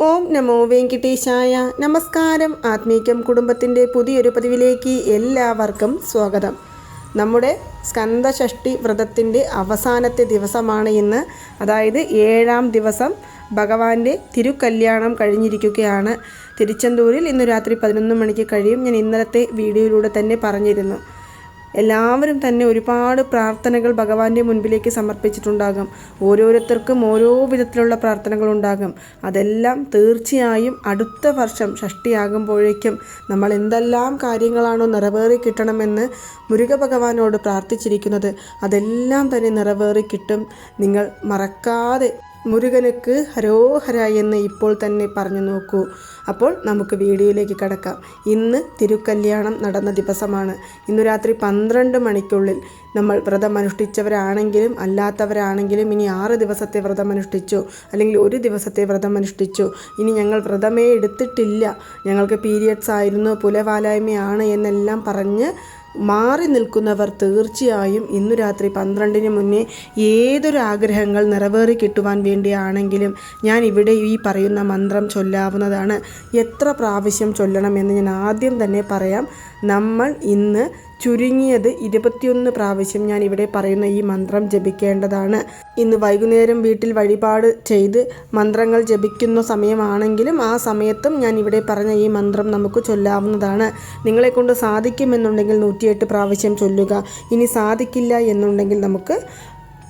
ഓം നമോ വെങ്കിട്ടേശായ. നമസ്കാരം. ആത്മീകം കുടുംബത്തിന്റെ പുതിയൊരു പതിവിലേക്ക് എല്ലാവർക്കും സ്വാഗതം. നമ്മുടെ സ്കന്ദഷഷ്ടി വ്രതത്തിന്റെ അവസാനത്തെ ദിവസമാണ് ഇന്ന്. അതായത് ഏഴാം ദിവസം ഭഗവാന്റെ തിരുക്കല്യാണം കഴിഞ്ഞിരിക്കുകയാണ്. തിരുച്ചെന്തൂരിൽ ഇന്ന് രാത്രി പതിനൊന്ന് മണിക്ക് കഴിയും. ഞാൻ ഇന്നലത്തെ വീഡിയോയിലൂടെ തന്നെ പറഞ്ഞിരുന്നു. എല്ലാവരും തന്നെ ഒരുപാട് പ്രാർത്ഥനകൾ ഭഗവാന്റെ മുൻപിലേക്ക് സമർപ്പിച്ചിട്ടുണ്ടാകും. ഓരോരുത്തർക്കും ഓരോ വിധത്തിലുള്ള പ്രാർത്ഥനകൾ ഉണ്ടാകും. അതെല്ലാം തീർച്ചയായും അടുത്ത വർഷം ഷഷ്ടിയാകുമ്പോഴേക്കും നമ്മൾ എന്തെല്ലാം കാര്യങ്ങളാണോ നിറവേറി കിട്ടണമെന്ന് മുരുക ഭഗവാനോട് പ്രാർത്ഥിച്ചിരിക്കുന്നത്. അതെല്ലാം തന്നെ നിറവേറി കിട്ടും. നിങ്ങൾ മറക്കാതെ മുരുകനുക്ക് ഹരോഹര എന്ന് ഇപ്പോൾ തന്നെ പറഞ്ഞു നോക്കൂ. അപ്പോൾ നമുക്ക് വീഡിയോയിലേക്ക് കടക്കാം. ഇന്ന് തിരുക്കല്യാണം നടന്ന ദിവസമാണ്. ഇന്ന് രാത്രി പന്ത്രണ്ട് മണിക്കുള്ളിൽ നമ്മൾ വ്രതം അനുഷ്ഠിച്ചവരാണെങ്കിലും അല്ലാത്തവരാണെങ്കിലും ഇനി ആറ് ദിവസത്തെ വ്രതം അനുഷ്ഠിച്ചു അല്ലെങ്കിൽ ഒരു ദിവസത്തെ വ്രതം അനുഷ്ഠിച്ചു. ഇനി ഞങ്ങൾ വ്രതമേ എടുത്തിട്ടില്ല. ഞങ്ങൾക്ക് പീരിയഡ്സ് ആയിരുന്നു പുലവാലായ്മയാണ് എന്നെല്ലാം പറഞ്ഞ് മാറി നിൽക്കുന്നവർ തീർച്ചയായും ഇന്നു രാത്രി പന്ത്രണ്ടിന് മുന്നേ ഏതൊരു ആഗ്രഹങ്ങൾ നിറവേറി കിട്ടുവാൻ വേണ്ടിയാണെങ്കിലും ഞാൻ ഇവിടെ ഈ പറയുന്ന മന്ത്രം ചൊല്ലാവുന്നതാണ്. എത്ര പ്രാവശ്യം ചൊല്ലണമെന്ന് ഞാൻ ആദ്യം തന്നെ പറയാം. നമ്മൾ ഇന്ന് ചുരുങ്ങിയത് ഇരുപത്തിയൊന്ന് പ്രാവശ്യം ഞാൻ ഇവിടെ പറയുന്ന ഈ മന്ത്രം ജപിക്കേണ്ടതാണ്. ഇന്ന് വൈകുന്നേരം വീട്ടിൽ വഴിപാട് ചെയ്ത് മന്ത്രങ്ങൾ ജപിക്കുന്ന സമയമാണെങ്കിലും ആ സമയത്തും ഞാൻ ഇവിടെ പറഞ്ഞ ഈ മന്ത്രം നമുക്ക് ചൊല്ലാവുന്നതാണ്. നിങ്ങളെ കൊണ്ട് സാധിക്കുമെന്നുണ്ടെങ്കിൽ നൂറ്റിയെട്ട് പ്രാവശ്യം ചൊല്ലുക. ഇനി സാധിക്കില്ല എന്നുണ്ടെങ്കിൽ നമുക്ക്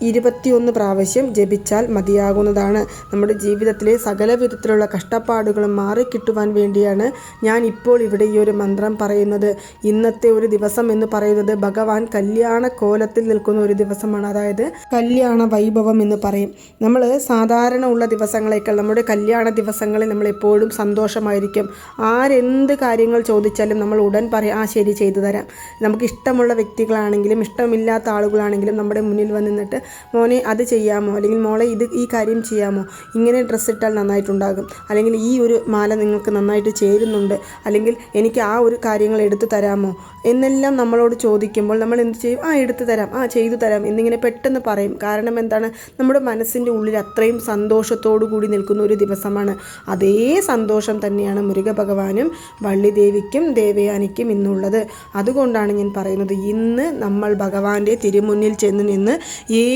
ഇരുപത്തിയൊന്ന് പ്രാവശ്യം ജപിച്ചാൽ മതിയാകുന്നതാണ്. നമ്മുടെ ജീവിതത്തിലെ സകല വിധത്തിലുള്ള കഷ്ടപ്പാടുകളും മാറിക്കിട്ടുവാൻ വേണ്ടിയാണ് ഞാൻ ഇപ്പോൾ ഇവിടെ ഈ ഒരു മന്ത്രം പറയുന്നത്. ഇന്നത്തെ ഒരു ദിവസം എന്ന് പറയുന്നത് ഭഗവാൻ കല്യാണ കോലത്തിൽ നിൽക്കുന്ന ഒരു ദിവസമാണ്. അതായത് കല്യാണ വൈഭവം എന്ന് പറയും. നമ്മൾ സാധാരണ ഉള്ള ദിവസങ്ങളേക്കാൾ നമ്മുടെ കല്യാണ ദിവസങ്ങളിൽ നമ്മൾ എപ്പോഴും സന്തോഷമായിരിക്കും. ആരെന്ത് കാര്യങ്ങൾ ചോദിച്ചാലും നമ്മൾ ഉടൻ പറയും ആ ശരി ചെയ്തു തരാം. നമുക്ക് ഇഷ്ടമുള്ള വ്യക്തികളാണെങ്കിലും ഇഷ്ടമില്ലാത്ത ആളുകളാണെങ്കിലും നമ്മുടെ മുന്നിൽ വന്നിട്ട് മോനെ അത് ചെയ്യാമോ? അല്ലെങ്കിൽ മോളെ ഇത് ഈ കാര്യം ചെയ്യാമോ? ഇങ്ങനെ ഡ്രസ്സ് ഇട്ടാൽ നന്നായിട്ടുണ്ടാകും. അല്ലെങ്കിൽ ഈ ഒരു മാല നിങ്ങൾക്ക് നന്നായിട്ട് ചേരുന്നുണ്ട്. അല്ലെങ്കിൽ എനിക്ക് ആ ഒരു കാര്യങ്ങൾ എടുത്തു തരാമോ? എന്നെല്ലാം നമ്മളോട് ചോദിക്കുമ്പോൾ നമ്മൾ എന്ത് ചെയ്യും? ആ എടുത്തു തരാം. ആ ചെയ്തു തരാം എന്നിങ്ങനെ പെട്ടെന്ന് പറയും. കാരണം എന്താണ്? നമ്മുടെ മനസ്സിന്റെ ഉള്ളിൽ അത്രയും സന്തോഷത്തോടു കൂടി നിൽക്കുന്ന ഒരു ദിവസമാണ്. അതേ സന്തോഷം തന്നെയാണ് മുരുക ഭഗവാനും വള്ളിദേവിക്കും ദേവയാനിക്കും ഇന്നുള്ളത്. അതുകൊണ്ടാണ് ഞാൻ പറയുന്നത് ഇന്ന് നമ്മൾ ഭഗവാന്റെ തിരുമുന്നിൽ ചെന്ന് നിന്ന്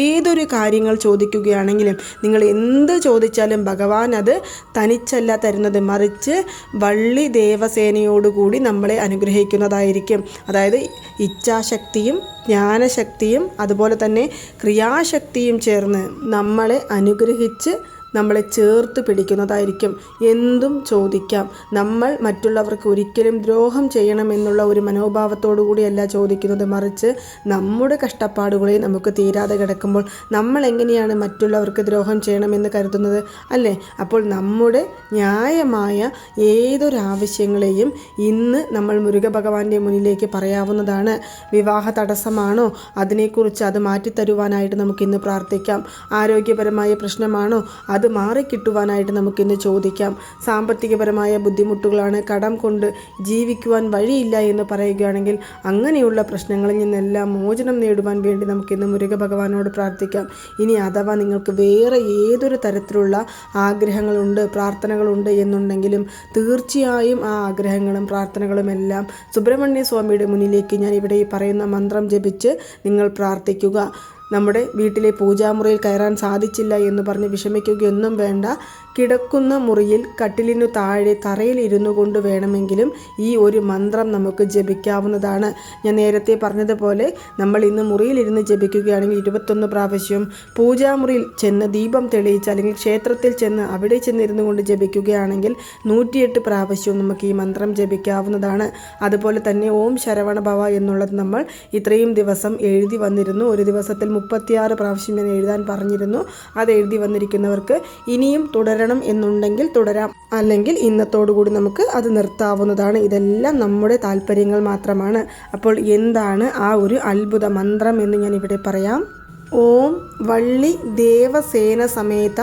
ഏതൊരു കാര്യങ്ങൾ ചോദിക്കുകയാണെങ്കിലും നിങ്ങൾ എന്ത് ചോദിച്ചാലും ഭഗവാൻ അത് തനിച്ചല്ല തരുന്നത്. മറിച്ച് വള്ളി ദേവസേനയോടുകൂടി നമ്മളെ അനുഗ്രഹിക്കുന്നതായിരിക്കും. അതായത് ഇച്ഛാശക്തിയും ജ്ഞാനശക്തിയും അതുപോലെ തന്നെ ക്രിയാശക്തിയും ചേർന്ന് നമ്മളെ അനുഗ്രഹിച്ച് നമ്മളെ ചേർത്ത് പിടിക്കുന്നതായിരിക്കും. എന്തും ചോദിക്കാം. നമ്മൾ മറ്റുള്ളവർക്ക് ഒരിക്കലും ദ്രോഹം ചെയ്യണമെന്നുള്ള ഒരു മനോഭാവത്തോടു കൂടിയല്ല ചോദിക്കുന്നത്. മറിച്ച് നമ്മുടെ കഷ്ടപ്പാടുകളെ നമുക്ക് തീരാതെ കിടക്കുമ്പോൾ നമ്മൾ എങ്ങനെയാണ് മറ്റുള്ളവർക്ക് ദ്രോഹം ചെയ്യണമെന്ന് കരുതുന്നത്? അല്ലേ? അപ്പോൾ നമ്മുടെ ന്യായമായ ഏതൊരാവശ്യങ്ങളെയും ഇന്ന് നമ്മൾ മുരുക ഭഗവാന്റെ മുന്നിലേക്ക് പറയാവുന്നതാണ്. വിവാഹ തടസ്സമാണോ? അതിനെക്കുറിച്ച് അത് മാറ്റിത്തരുവാനായിട്ട് നമുക്കിന്ന് പ്രാർത്ഥിക്കാം. ആരോഗ്യപരമായ പ്രശ്നമാണോ? അത് മാറിക്കിട്ടുവാനായിട്ട് നമുക്കിന്ന് ചോദിക്കാം. സാമ്പത്തികപരമായ ബുദ്ധിമുട്ടുകളാണ് കടം കൊണ്ട് ജീവിക്കുവാൻ വഴിയില്ല എന്ന് പറയുകയാണെങ്കിൽ അങ്ങനെയുള്ള പ്രശ്നങ്ങളിൽ നിന്നെല്ലാം മോചനം നേടുവാൻ വേണ്ടി നമുക്കിന്ന് മുരുക ഭഗവാനോട് പ്രാർത്ഥിക്കാം. ഇനി അഥവാ നിങ്ങൾക്ക് വേറെ ഏതൊരു തരത്തിലുള്ള ആഗ്രഹങ്ങളുണ്ട് പ്രാർത്ഥനകളുണ്ട് എന്നുണ്ടെങ്കിലും തീർച്ചയായും ആ ആഗ്രഹങ്ങളും പ്രാർത്ഥനകളും എല്ലാം സുബ്രഹ്മണ്യ സ്വാമിയുടെ മുന്നിലേക്ക് ഞാൻ ഇവിടെ ഈ പറയുന്ന മന്ത്രം ജപിച്ച് നിങ്ങൾ പ്രാർത്ഥിക്കുക. നമ്മുടെ വീട്ടിലെ പൂജാമുറിയിൽ കയറാൻ സാധിച്ചില്ല എന്ന് പറഞ്ഞ് വിഷമിക്കുകയൊന്നും വേണ്ട. കിടക്കുന്ന മുറിയിൽ കട്ടിലിനു താഴെ തറയിൽ ഇരുന്നു കൊണ്ട് വേണമെങ്കിലും ഈ ഒരു മന്ത്രം നമുക്ക് ജപിക്കാവുന്നതാണ്. ഞാൻ നേരത്തെ പറഞ്ഞതുപോലെ നമ്മൾ ഇന്ന് മുറിയിലിരുന്ന് ജപിക്കുകയാണെങ്കിൽ ഇരുപത്തൊന്ന് പ്രാവശ്യം പൂജാമുറിയിൽ ചെന്ന് ദീപം തെളിയിച്ച് അല്ലെങ്കിൽ ക്ഷേത്രത്തിൽ ചെന്ന് അവിടെ ചെന്നിരുന്നു കൊണ്ട് ജപിക്കുകയാണെങ്കിൽ നൂറ്റിയെട്ട് പ്രാവശ്യവും നമുക്ക് ഈ മന്ത്രം ജപിക്കാവുന്നതാണ്. അതുപോലെ തന്നെ ഓം ശരവണ ഭവ എന്നുള്ളത് നമ്മൾ ഇത്രയും ദിവസം എഴുതി വന്നിരുന്നു. ഒരു ദിവസത്തിൽ മുപ്പത്തിയാറ് പ്രാവശ്യം ഞാൻ എഴുതാൻ പറഞ്ഞിരുന്നു. അത് എഴുതി വന്നിരിക്കുന്നവർക്ക് ഇനിയും തുടരണം. എന്നുണ്ടെങ്കിൽ തുടരാം. അല്ലെങ്കിൽ ഇന്നത്തോടുകൂടി നമുക്ക് അത് നിർത്താവുന്നതാണ്. ഇതെല്ലാം നമ്മുടെ താല്പര്യങ്ങൾ മാത്രമാണ്. അപ്പോൾ എന്താണ് ആ ഒരു അത്ഭുത മന്ത്രം എന്ന് ഞാൻ ഇവിടെ പറയാം. ഓം വള്ളി ദേവസേന സമേത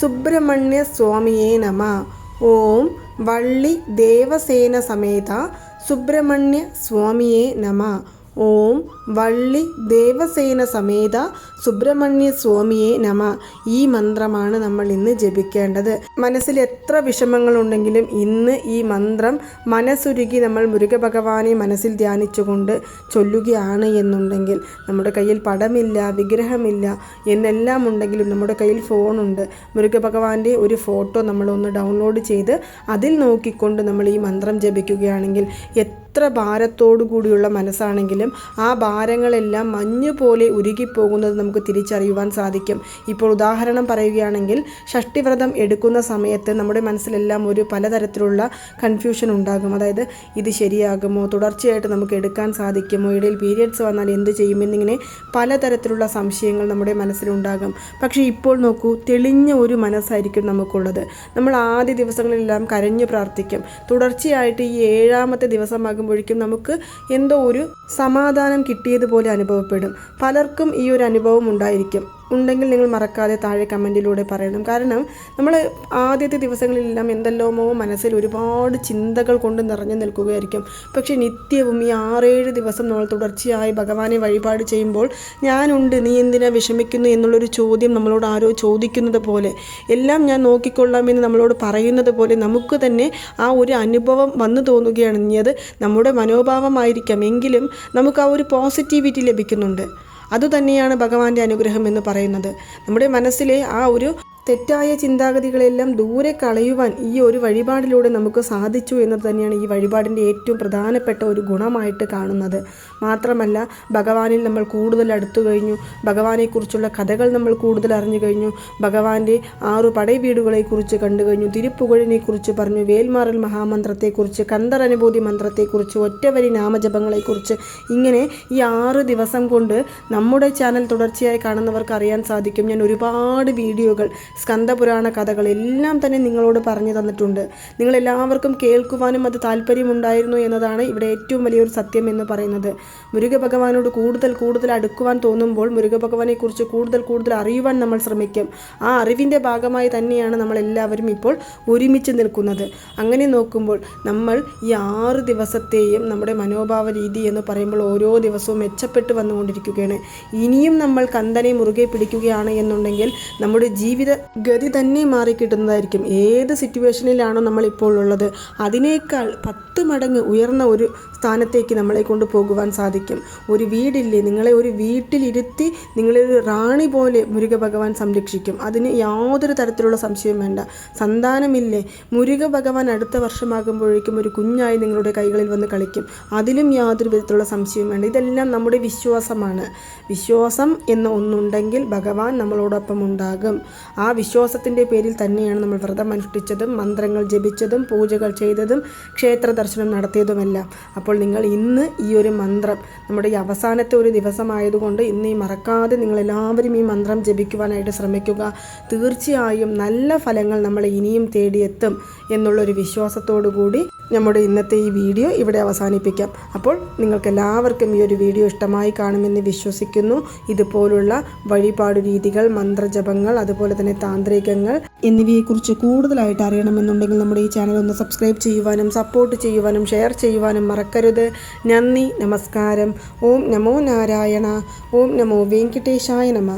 സുബ്രഹ്മണ്യ സ്വാമിയേ നമ. ഓം വള്ളി ദേവസേന സമേത സുബ്രഹ്മണ്യ സ്വാമിയേ നമ. ഓം വള്ളി ദേവസേന സമേത സുബ്രഹ്മണ്യ സ്വാമിയെ നമ. ഈ മന്ത്രമാണ് നമ്മൾ ഇന്ന് ജപിക്കേണ്ടത്. മനസ്സിൽ എത്ര വിഷമങ്ങളുണ്ടെങ്കിലും ഇന്ന് ഈ മന്ത്രം മനസ്സുരുകി നമ്മൾ മുരുകഭഗവാനെ മനസ്സിൽ ധ്യാനിച്ചുകൊണ്ട് ചൊല്ലുകയാണ് എന്നുണ്ടെങ്കിൽ നമ്മുടെ കയ്യിൽ പടമില്ല വിഗ്രഹമില്ല എന്നെല്ലാം ഉണ്ടെങ്കിലും നമ്മുടെ കയ്യിൽ ഫോണുണ്ട്. മുരുകഭഗവാന്റെ ഒരു ഫോട്ടോ നമ്മളൊന്ന് ഡൗൺലോഡ് ചെയ്ത് അതിൽ നോക്കിക്കൊണ്ട് നമ്മൾ ഈ മന്ത്രം ജപിക്കുകയാണെങ്കിൽ എത്ര ഭാരത്തോടു കൂടിയുള്ള മനസ്സാണെങ്കിലും ആ ഭാരങ്ങളെല്ലാം മഞ്ഞ് പോലെ ഉരുകിപ്പോകുന്നത് നമുക്ക് തിരിച്ചറിയുവാൻ സാധിക്കും. ഇപ്പോൾ ഉദാഹരണം പറയുകയാണെങ്കിൽ ഷഷ്ടിവ്രതം എടുക്കുന്ന സമയത്ത് നമ്മുടെ മനസ്സിലെല്ലാം ഒരു പലതരത്തിലുള്ള കൺഫ്യൂഷൻ ഉണ്ടാകും. അതായത് ഇത് ശരിയാകുമോ? തുടർച്ചയായിട്ട് നമുക്ക് എടുക്കാൻ സാധിക്കുമോ? ഇടയിൽ പീരിയഡ്സ് വന്നാൽ എന്ത് ചെയ്യുമെന്നിങ്ങനെ പലതരത്തിലുള്ള സംശയങ്ങൾ നമ്മുടെ മനസ്സിലുണ്ടാകും. പക്ഷേ ഇപ്പോൾ നോക്കൂ തെളിഞ്ഞ ഒരു മനസ്സായിരിക്കും നമുക്കുള്ളത്. നമ്മൾ ആദ്യ ദിവസങ്ങളിലെല്ലാം കരഞ്ഞു പ്രാർത്ഥിക്കും. തുടർച്ചയായിട്ട് ഈ ഏഴാമത്തെ ദിവസമാകുമ്പോഴേക്കും നമുക്ക് എന്തോ ഒരു സമാധാനം കിട്ടിയതുപോലെ അനുഭവപ്പെടും. പലർക്കും ഈ ഒരു അനുഭവം ഉണ്ടായിരിക്കും. ഉണ്ടെങ്കിൽ നിങ്ങൾ മറക്കാതെ താഴെ കമന്റിലൂടെ പറയണം. കാരണം നമ്മൾ ആദ്യത്തെ ദിവസങ്ങളിലെല്ലാം എന്തെല്ലാമോ മനസ്സിൽ ഒരുപാട് ചിന്തകൾ കൊണ്ട് നിറഞ്ഞു നിൽക്കുകയായിരിക്കും. പക്ഷേ നിത്യവും ഈ ആറേഴ് ദിവസം നമ്മൾ തുടർച്ചയായി ഭഗവാനെ വഴിപാട് ചെയ്യുമ്പോൾ ഞാനുണ്ട് നീ എന്തിനാ വിഷമിക്കുന്നു എന്നുള്ളൊരു ചോദ്യം നമ്മളോട് ആരോ ചോദിക്കുന്നത് പോലെ എല്ലാം ഞാൻ നോക്കിക്കൊള്ളാമെന്ന് നമ്മളോട് പറയുന്നത് പോലെ നമുക്ക് തന്നെ ആ ഒരു അനുഭവം വന്നു തോന്നുകയാണ് ഇനി നമ്മുടെ മനോഭാവമായിരിക്കാം. എങ്കിലും നമുക്ക് ആ ഒരു പോസിറ്റിവിറ്റി ലഭിക്കുന്നുണ്ട്. അതുതന്നെയാണ് ഭഗവാന്റെ അനുഗ്രഹം എന്ന് പറയുന്നത്. നമ്മുടെ മനസ്സിലെ ആ ഒരു തെറ്റായ ചിന്താഗതികളെല്ലാം ദൂരെ കളയുവാൻ ഈ ഒരു വഴിപാടിലൂടെ നമുക്ക് സാധിച്ചു എന്നത് തന്നെയാണ് ഈ വഴിപാടിന്റെ ഏറ്റവും പ്രധാനപ്പെട്ട ഒരു ഗുണമായിട്ട് കാണുന്നത്. മാത്രമല്ല ഭഗവാനിൽ നമ്മൾ കൂടുതൽ അടുത്തു കഴിഞ്ഞു ഭഗവാനെക്കുറിച്ചുള്ള കഥകൾ നമ്മൾ കൂടുതൽ അറിഞ്ഞു കഴിഞ്ഞു ഭഗവാന്റെ ആറു പടൈവീടുകളെക്കുറിച്ച് കണ്ടു കഴിഞ്ഞു തിരുപ്പുകഴിനെക്കുറിച്ച് പറഞ്ഞു വേൽമാറൽ മഹാമന്ത്രത്തെക്കുറിച്ച് കന്തർ അനുഭൂതി മന്ത്രത്തെക്കുറിച്ച് ഒറ്റവരി നാമജപങ്ങളെക്കുറിച്ച് ഇങ്ങനെ ഈ ആറ് ദിവസം കൊണ്ട് നമ്മുടെ ചാനൽ തുടർച്ചയായി കാണുന്നവർക്ക് അറിയാൻ സാധിക്കും. ഞാൻ ഒരുപാട് വീഡിയോകൾ സ്കന്ദപുരാണ കഥകൾ എല്ലാം തന്നെ നിങ്ങളോട് പറഞ്ഞു തന്നിട്ടുണ്ട്. നിങ്ങളെല്ലാവർക്കും കേൾക്കുവാനും അത് താല്പര്യമുണ്ടായിരുന്നു എന്നതാണ് ഇവിടെ ഏറ്റവും വലിയൊരു സത്യം എന്ന് പറയുന്നത്. മുരുകഭഗവാനോട് കൂടുതൽ കൂടുതൽ അടുക്കുവാൻ തോന്നുമ്പോൾ മുരുക ഭഗവാനെക്കുറിച്ച് കൂടുതൽ കൂടുതൽ അറിയുവാൻ നമ്മൾ ശ്രമിക്കും. ആ അറിവിന്റെ ഭാഗമായി തന്നെയാണ് നമ്മൾ എല്ലാവരും ഇപ്പോൾ ഒരുമിച്ച് നിൽക്കുന്നത്. അങ്ങനെ നോക്കുമ്പോൾ നമ്മൾ ഈ ആറ് ദിവസത്തെയും നമ്മുടെ മനോഭാവ രീതി എന്ന് പറയുമ്പോൾ ഓരോ ദിവസവും മെച്ചപ്പെട്ട് വന്നുകൊണ്ടിരിക്കുകയാണ്. ഇനിയും നമ്മൾ കന്തനെ മുറുകെ പിടിക്കുകയാണ് എന്നുണ്ടെങ്കിൽ നമ്മുടെ ജീവിത ഗതി തന്നെ മാറിക്കിട്ടുന്നതായിരിക്കും ഏത് സിറ്റുവേഷനിലാണോ നമ്മൾ ഇപ്പോൾ ഉള്ളത് അതിനേക്കാൾ പത്ത് മടങ്ങ് ഉയർന്ന ഒരു സ്ഥാനത്തേക്ക് നമ്മളെ കൊണ്ട് പോകുവാൻ സാധിക്കും. ഒരു വീടില്ലേ നിങ്ങളെ ഒരു വീട്ടിലിരുത്തി നിങ്ങളെ ഒരു റാണി പോലെ മുരുക ഭഗവാൻ സംരക്ഷിക്കും. അതിന് യാതൊരു തരത്തിലുള്ള സംശയവും വേണ്ട. സന്താനമില്ലേ മുരുക ഭഗവാൻ അടുത്ത വർഷമാകുമ്പോഴേക്കും ഒരു കുഞ്ഞായി നിങ്ങളുടെ കൈകളിൽ വന്ന് കളിക്കും. അതിലും യാതൊരു വിധത്തിലുള്ള സംശയവും വേണ്ട. ഇതെല്ലാം നമ്മുടെ വിശ്വാസമാണ്. വിശ്വാസം എന്ന ഒന്നുണ്ടെങ്കിൽ ഭഗവാൻ നമ്മളോടൊപ്പം ഉണ്ടാകും. ആ വിശ്വാസത്തിന്റെ പേരിൽ തന്നെയാണ് നമ്മൾ വ്രതം അനുഷ്ഠിച്ചതും മന്ത്രങ്ങൾ ജപിച്ചതും പൂജകൾ ചെയ്തതും ക്ഷേത്ര ദർശനം നടത്തിയതുമെല്ലാം. അപ്പോൾ നിങ്ങൾ ഇന്ന് ഈ ഒരു മന്ത്രം നമ്മുടെ ഈ അവസാനത്തെ ഒരു ദിവസമായതുകൊണ്ട് ഇന്ന് ഈ മറക്കാതെ നിങ്ങൾ എല്ലാവരും ഈ മന്ത്രം ജപിക്കുവാനായിട്ട് ശ്രമിക്കുക. തീർച്ചയായും നല്ല ഫലങ്ങൾ നമ്മൾ ഇനിയും തേടിയെത്തും എന്നുള്ളൊരു വിശ്വാസത്തോടു കൂടി നമ്മുടെ ഇന്നത്തെ ഈ വീഡിയോ ഇവിടെ അവസാനിപ്പിക്കാം. അപ്പോൾ നിങ്ങൾക്ക് എല്ലാവർക്കും ഈ ഒരു വീഡിയോ ഇഷ്ടമായി കാണുമെന്ന് വിശ്വസിക്കുന്നു. ഇതുപോലുള്ള വഴിപാട് രീതികൾ മന്ത്രജപങ്ങൾ അതുപോലെ തന്നെ താന്ത്രികങ്ങൾ എന്നിവയെക്കുറിച്ച് കൂടുതലായിട്ട് അറിയണമെന്നുണ്ടെങ്കിൽ നമ്മുടെ ഈ ചാനൽ ഒന്ന് സബ്സ്ക്രൈബ് ചെയ്യുവാനും സപ്പോർട്ട് ചെയ്യുവാനും ഷെയർ ചെയ്യുവാനും മറക്കരുത്. നന്ദി നമസ്കാരം. ഓം നമോ നാരായണ. ഓം നമോ വെങ്കിട്ടേശായ നമ.